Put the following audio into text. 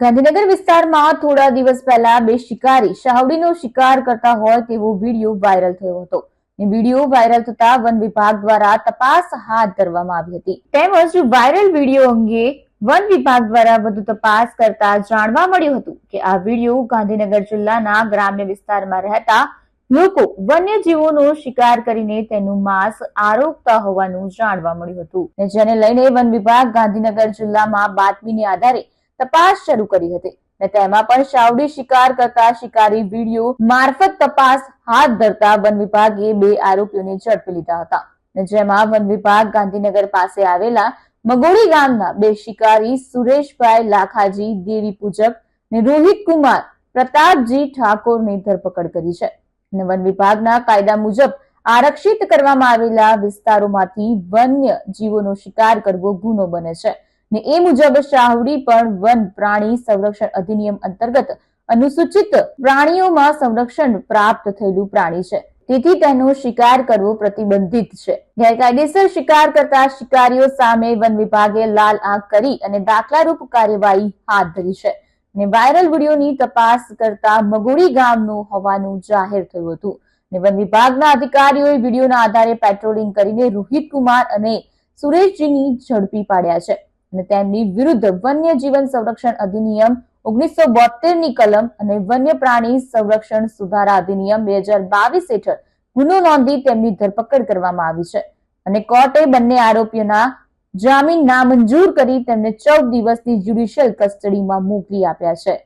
ગાંધીનગર વિસ્તારમાં થોડા દિવસ પહેલા બે શિકારી શાહવડીનો શિકાર કરતા હોય તેવો વીડિયો વાયરલ થયો હતો. વીડિયો વાયરલ થતા વન વિભાગ દ્વારા તપાસ હાથ ધરવામાં આવી હતી. તેમજ વાયરલ વીડિયો અંગે વન વિભાગ દ્વારા વધુ તપાસ કરતા જાણવા મળ્યું હતું કે આ વીડિયો ગાંધીનગર જિલ્લાના ગ્રામ્ય વિસ્તારમાં રહેતા લોકો વન્યજીવોનો શિકાર કરીને તેનું માંસ આરોગતા હોવાનું જાણવા મળ્યું હતું. જેને લઈને વન વિભાગ ગાંધીનગર જિલ્લામાં બાતમીને આધારે તપાસ શરૂ કરી હતી. ને તેમાં પણ શાવડી શિકાર કરતા શિકારી વીડિયો મારફત તપાસ હાથ ધરતા વન વિભાગે બે આરોપીઓને ઝડપી લીધા હતા. ને જેમાં વન વિભાગ ગાંધીનગર પાસે આવેલા મગોડી ગામના બે શિકારી સુરેશભાઈ લાખાજી, દેવી પૂજક ને રોહિત કુમાર, પ્રતાપજી ઠાકોરની ધરપકડ કરી છે. અને વન વિભાગના કાયદા મુજબ આરક્ષિત કરવામાં આવેલા વિસ્તારોમાંથી વન્ય જીવોનો શિકાર કરવો ગુનો બને છે. ને એ મુજબ શાહવડી પણ વન પ્રાણી સંરક્ષણ અધિનિયમ અંતર્ગત અનુસૂચિત પ્રાણીઓમાં સંરક્ષણ પ્રાપ્ત થયેલું પ્રાણી છે. તેથી તેનો શિકાર કરવો પ્રતિબંધિત છે. ગેરકાયદેસર શિકાર કરતા શિકારીઓ સામે વન વિભાગે લાલ આંખ કરી અને દાખલારૂપ કાર્યવાહી હાથ ધરી છે ને વાયરલ વિડીયોની તપાસ કરતા મગોડી ગામનું હોવાનું જાહેર થયું હતું ને વન વિભાગના અધિકારીઓએ વિડીયોના આધારે પેટ્રોલિંગ કરીને રોહિત કુમાર અને સુરેશજીની ઝડપી પાડ્યા છે. અને તેમની વિરુદ્ધ વન્ય જીવન સંરક્ષણ અધિનિયમ ઓગણીસો ની કલમ અને વન્ય પ્રાણી સંરક્ષણ સુધારા અધિનિયમ બે હજાર બાવીસ હેઠળ ગુનો નોંધી તેમની ધરપકડ કરવામાં આવી છે. અને કોર્ટે બંને આરોપીઓના જામીન નામંજૂર કરી તેમને ચૌદ દિવસની જ્યુડિશિયલ કસ્ટડીમાં મોકલી આપ્યા છે.